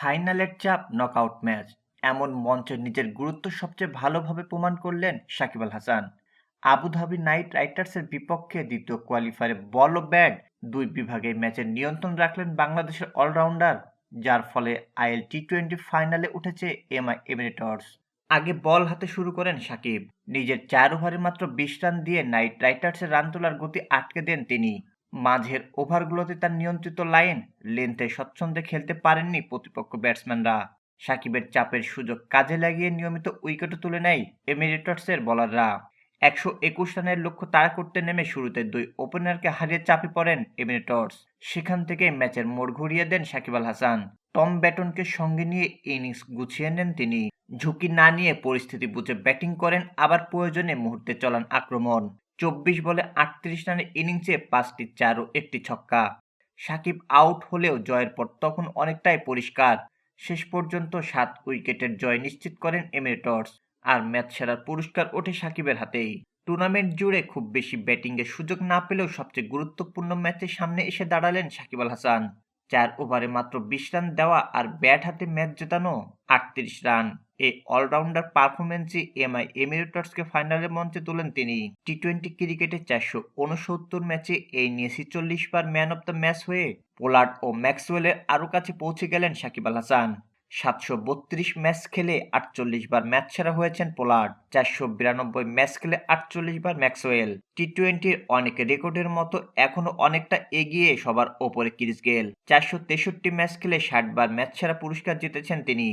ফাইনালের চাপ knockout match এমন মঞ্চে নিজের গুরুত্ব সবচেয়ে ভালোভাবে প্রমাণ করলেন Shakib Al Hasan. Abu Dhabi knight রাইডার্সের বিপক্ষে দ্বিতীয় কোয়ালিফায়ারে বল ও ব্যাট দুই বিভাগে ম্যাচের নিয়ন্ত্রণ রাখলেন বাংলাদেশের অলরাউন্ডার যার ফলে আইএল টি টোয়েন্টি ফাইনালে উঠেছে এমআই এমিরেটর্স আগে বল হাতে শুরু করেন সাকিব। নিজের চার ওভারে মাত্র বিশ রান দিয়ে নাইট রাইডার্সের রান তোলার গতি আটকে দেন তিনি। মাঝের ওভারগুলোতে তার নিয়ন্ত্রিত লাইন, লেন্থে স্বচ্ছন্দে খেলতে পারেননি প্রতিপক্ষ ব্যাটসম্যানরা। সাকিবের চাপের সুযোগ কাজে লাগিয়ে নিয়মিত উইকেটও তুলে নেয় এমিরেটসের বলাররা। একশো একুশ রানের লক্ষ্য তাড়া করতে নেমে শুরুতে দুই ওপেনারকে হারিয়ে চাপে পড়েন এমিরেটস সেখান থেকে ম্যাচের মোড় ঘুরিয়ে দেন সাকিব আল হাসান। টম ব্যাটনকে সঙ্গে নিয়ে ইনিংস গুছিয়ে নেন তিনি। ঝুঁকি না নিয়ে পরিস্থিতি বুঝে ব্যাটিং করেন, আবার প্রয়োজনে মুহূর্তে চলান আক্রমণ। চব্বিশ বলে আটত্রিশ রানের ইনিংসে পাঁচটি চার ও একটি ছক্কা। সাকিব আউট হলেও জয়ের পর তখন অনেকটাই পরিষ্কার। শেষ পর্যন্ত সাত উইকেটের জয় নিশ্চিত করেন এমিরেটস আর ম্যাচ সেরার পুরস্কার ওঠে সাকিবের হাতেই। টুর্নামেন্ট জুড়ে খুব বেশি ব্যাটিংয়ের সুযোগ না পেলেও সবচেয়ে গুরুত্বপূর্ণ ম্যাচের সামনে এসে দাঁড়ালেন সাকিব আল হাসান। চার ওভারে মাত্র বিশ রান দেওয়া আর ব্যাট হাতে ম্যাচ জেতানো আটত্রিশ রান। এই অলরাউন্ডার পারফরমেন্সে এমআই এমিরেটসকে ফাইনালের মঞ্চে তোলেন তিনি। টি টোয়েন্টি ক্রিকেটে চারশো উনসত্তর ম্যাচে এই নিয়ে ছিচল্লিশ বার ম্যান অব দ্য ম্যাচ হয়ে পোলার্ড ও ম্যাক্সওয়েলের আরও কাছে পৌঁছে গেলেন সাকিব আল হাসান। সাতশো বত্রিশ ম্যাচ খেলে আটচল্লিশ বার ম্যাচ সেরা হয়েছেন পোলার্ড, চারশো বিরানব্বই ম্যাচ খেলে আটচল্লিশ বার ম্যাক্সওয়েল। টি টোয়েন্টির অনেক রেকর্ডের মতো এখনও অনেকটা এগিয়ে সবার ওপরে ক্রিস গেল। চারশো তেষট্টি ম্যাচ খেলে ষাট বার ম্যাচ সেরা পুরস্কার জিতেছেন তিনি।